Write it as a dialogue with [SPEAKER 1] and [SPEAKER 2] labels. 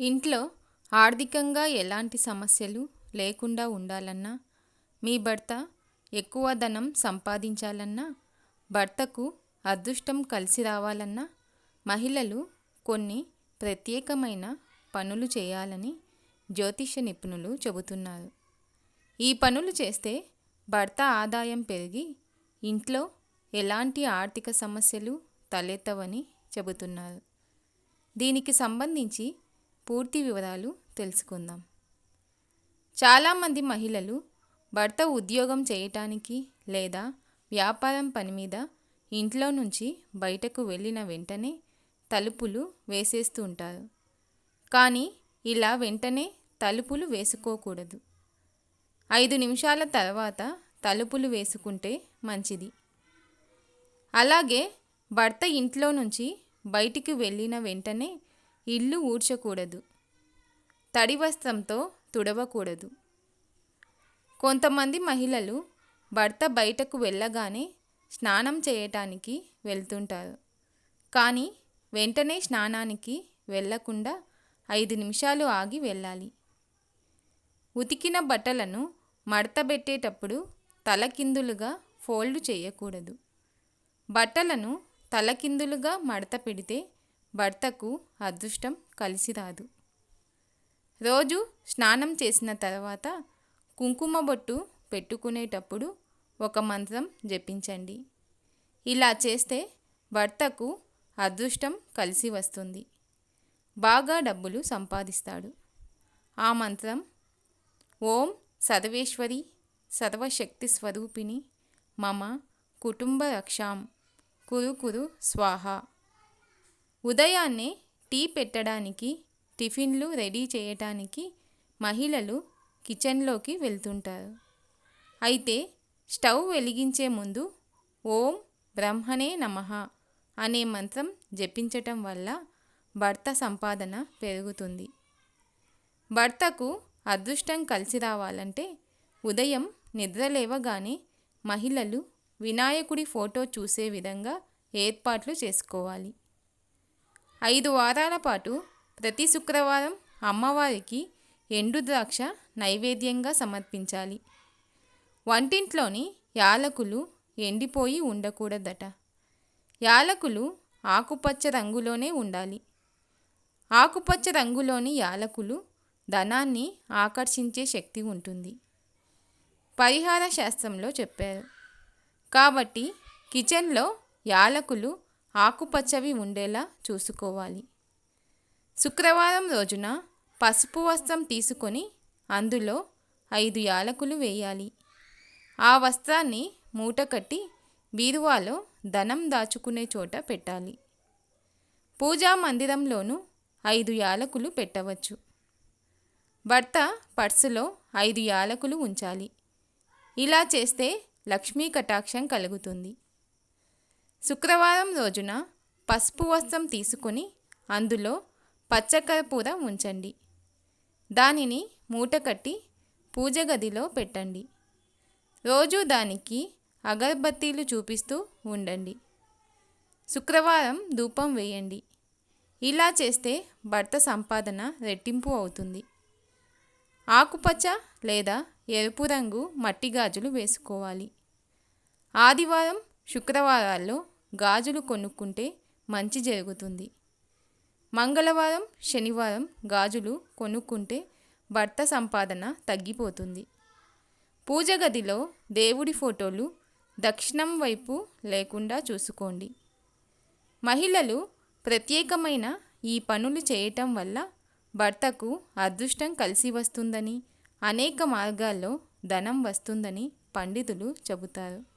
[SPEAKER 1] ఇంట్లో ఆర్థికంగా ఎలాంటి సమస్యలు లేకుండా ఉండాలన్నా మీ భర్త ఎక్కువ ధనం సంపాదించాలన్నా భర్తకు అదృష్టం కలిసి రావాలన్నా మహిళలు కొన్ని ప్రత్యేకమైన పనులు చేయాలని జ్యోతిష నిపుణులు చెబుతున్నారు. ఈ పనులు చేస్తే భర్త ఆదాయం పెరిగి ఇంట్లో ఎలాంటి ఆర్థిక సమస్యలు తలెత్తవని చెబుతున్నారు. దీనికి సంబంధించి పూర్తి వివరాలు తెలుసుకుందాం. చాలామంది మహిళలు భర్త ఉద్యోగం చేయటానికి లేదా వ్యాపారం పని మీద ఇంట్లో నుంచి బయటకు వెళ్ళిన వెంటనే తలుపులు వేసేస్తూ ఉంటారు కానీ ఇలా వెంటనే తలుపులు వేసుకోకూడదు. ఐదు నిమిషాల తర్వాత తలుపులు వేసుకుంటే మంచిది. అలాగే భర్త ఇంట్లో నుంచి బయటికి వెళ్ళిన వెంటనే ఇల్లు ఊడ్చకూడదు. తడి వస్త్రంతో తుడవకూడదు. కొంతమంది మహిళలు భర్త బయటకు వెళ్ళగానే స్నానం చేయటానికి వెళ్తుంటారు. కానీ వెంటనే స్నానానికి వెళ్ళకుండా ఐదు నిమిషాలు ఆగి వెళ్ళాలి. ఉతికిన బట్టలను మడతబెట్టేటప్పుడు తలకిందులుగా ఫోల్డ్ చేయకూడదు. బట్టలను తలకిందులుగా మడత పెడితే భర్తకు అదృష్టం కలిసి రాదు రోజు స్నానం చేసిన తర్వాత కుంకుమ బొట్టు పెట్టుకునేటప్పుడు ఒక మంత్రం జపించండి. ఇలా చేస్తే భర్తకు అదృష్టం కలిసి వస్తుంది. బాగా డబ్బులు సంపాదిస్తాడు. ఆ మంత్రం ఓం సర్వేశ్వరి సర్వశక్తి స్వరూపిణి మమ కుటుంబ రక్షాం కురు కురు స్వాహ. ఉదయాన్నే టీ పెట్టడానికి టిఫిన్లు రెడీ చేయటానికి మహిళలు కిచెన్లోకి వెళ్తుంటారు. అయితే స్టవ్ వెలిగించే ముందు ఓం బ్రహ్మణే నమ అనే మంత్రం జపించటం వల్ల భర్త సంపాదన పెరుగుతుంది. భర్తకు అదృష్టం కలిసి రావాలంటే ఉదయం నిద్రలేవగానే మహిళలు వినాయకుడి ఫోటో చూసే విధంగా ఏర్పాట్లు చేసుకోవాలి. ఐదు వారాల పాటు ప్రతి శుక్రవారం అమ్మవారికి ఎండు ద్రాక్ష నైవేద్యంగా సమర్పించాలి. వంటింట్లోని యాలకులు ఎండిపోయి ఉండకూడదట. యాలకులు ఆకుపచ్చ రంగులోనే ఉండాలి. ఆకుపచ్చ రంగులోని యాలకులు ధనాన్ని ఆకర్షించే శక్తి ఉంటుంది. పరిహార శాస్త్రంలో చెప్పారు. కాబట్టి కిచెన్లో యాలకులు ఆకుపచ్చవి ఉండేలా చూసుకోవాలి. శుక్రవారం రోజున పసుపు వస్త్రం తీసుకొని అందులో ఐదు యాలకులు వేయాలి. ఆ వస్త్రాన్ని మూట కట్టి బీరువాలో ధనం దాచుకునే చోట పెట్టాలి. పూజా మందిరంలోనూ ఐదు యాలకులు పెట్టవచ్చు. భర్త పర్సులో ఐదు యాలకులు ఉంచాలి. ఇలా చేస్తే లక్ష్మీ కటాక్షం కలుగుతుంది. శుక్రవారం రోజున పసుపు వస్త్రం తీసుకొని అందులో పచ్చకర్పూర ఉంచండి. దానిని మూట కట్టి పూజ గదిలో పెట్టండి. రోజు దానికి అగర్బత్తీలు చూపిస్తూ ఉండండి. శుక్రవారం ధూపం వేయండి. ఇలా చేస్తే భర్త సంపాదన రెట్టింపు అవుతుంది. ఆకుపచ్చ లేదా ఎరుపు రంగు మట్టి గాజులు వేసుకోవాలి. ఆదివారం శుక్రవారాల్లో గాజులు కొనుక్కుంటే మంచి జరుగుతుంది. మంగళవారం శనివారం గాజులు కొనుక్కుంటే భర్త సంపాదన తగ్గిపోతుంది. పూజ గదిలో దేవుడి ఫోటోలు దక్షిణం వైపు లేకుండా చూసుకోండి. మహిళలు ప్రత్యేకమైన ఈ పనులు చేయటం వల్ల భర్తకు అదృష్టం కలిసి వస్తుందని అనేక మార్గాల్లో ధనం వస్తుందని పండితులు చెబుతారు.